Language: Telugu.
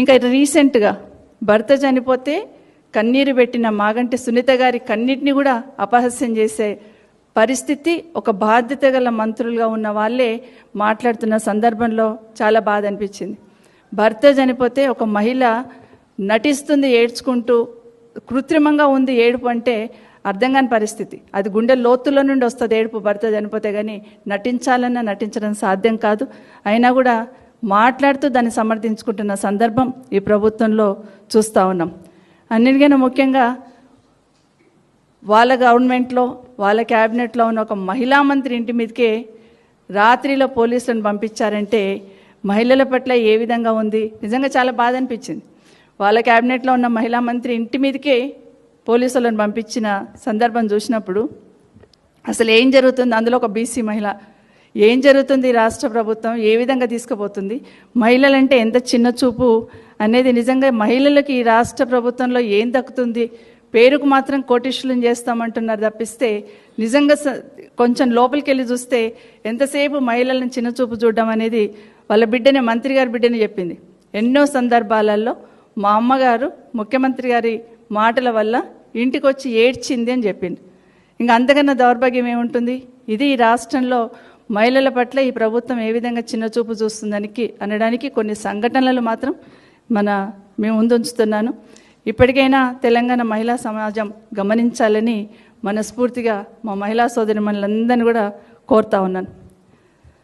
ఇంకా రీసెంట్గా భర్త చనిపోతే కన్నీరు పెట్టిన మాగంటి సునీత గారి కన్నిటిని కూడా అపహాస్యం చేసే పరిస్థితి ఒక బాధ్యత గల మంత్రులుగా ఉన్న వాళ్ళే మాట్లాడుతున్న సందర్భంలో చాలా బాధ అనిపించింది. భర్త చనిపోతే ఒక మహిళ నటిస్తుంది ఏడ్చుకుంటూ కృత్రిమంగా ఉంది ఏడుపు అంటే అర్థం కాని పరిస్థితి. అది గుండె లోతులో నుండి వస్తుంది ఏడుపు భర్త చనిపోతే కానీ నటించాలన్నా నటించడం సాధ్యం కాదు. అయినా కూడా మాట్లాడుతూ దాన్ని సమర్థించుకుంటున్న సందర్భం ఈ ప్రభుత్వంలో చూస్తూ ఉన్నాం. అన్నిటికైనా ముఖ్యంగా వాళ్ళ గవర్నమెంట్లో వాళ్ళ క్యాబినెట్లో ఉన్న ఒక మహిళా మంత్రి ఇంటి మీదకే రాత్రిలో పోలీసులను పంపించారంటే మహిళల పట్ల ఏ విధంగా ఉంది? నిజంగా చాలా బాధ అనిపించింది. వాళ్ళ క్యాబినెట్లో ఉన్న మహిళా మంత్రి ఇంటి మీదకే పోలీసులను పంపించిన సందర్భం చూసినప్పుడు అసలు ఏం జరుగుతుంది? అందులో ఒక బీసీ మహిళ ఏం జరుగుతుంది రాష్ట్ర ప్రభుత్వం? ఏ విధంగా తీసుకుపోతుంది? మహిళలంటే ఎంత చిన్న చూపు అనేది నిజంగా మహిళలకి ఈ రాష్ట్ర ప్రభుత్వంలో ఏం దక్కుతుంది? పేరుకు మాత్రం కోటిష్యులను చేస్తామంటున్నారు తప్పిస్తే నిజంగా స- కొంచెం లోపలికి వెళ్ళి చూస్తే ఎంతసేపు మహిళలను చిన్న చూపు చూడడం అనేది వాళ్ళ బిడ్డనే మంత్రి గారి బిడ్డని చెప్పింది. ఎన్నో సందర్భాలలో మా అమ్మగారు ముఖ్యమంత్రి గారి మాటల వల్ల ఇంటికి వచ్చి ఏడ్చింది అని చెప్పింది. ఇంకా అంతకన్నా దౌర్భాగ్యం ఏముంటుంది? ఇది ఈ రాష్ట్రంలో మహిళల పట్ల ఈ ప్రభుత్వం ఏ విధంగా చిన్న చూపు చూస్తుందానికి అనడానికి కొన్ని సంఘటనలు మాత్రం మన మేము ముందుంచుతున్నాను. ఇప్పటికైనా తెలంగాణ మహిళా సమాజం గమనించాలని మనస్ఫూర్తిగా మా మహిళా సోదరి మనలందరినీ కూడా కోరుతా ఉన్నాను.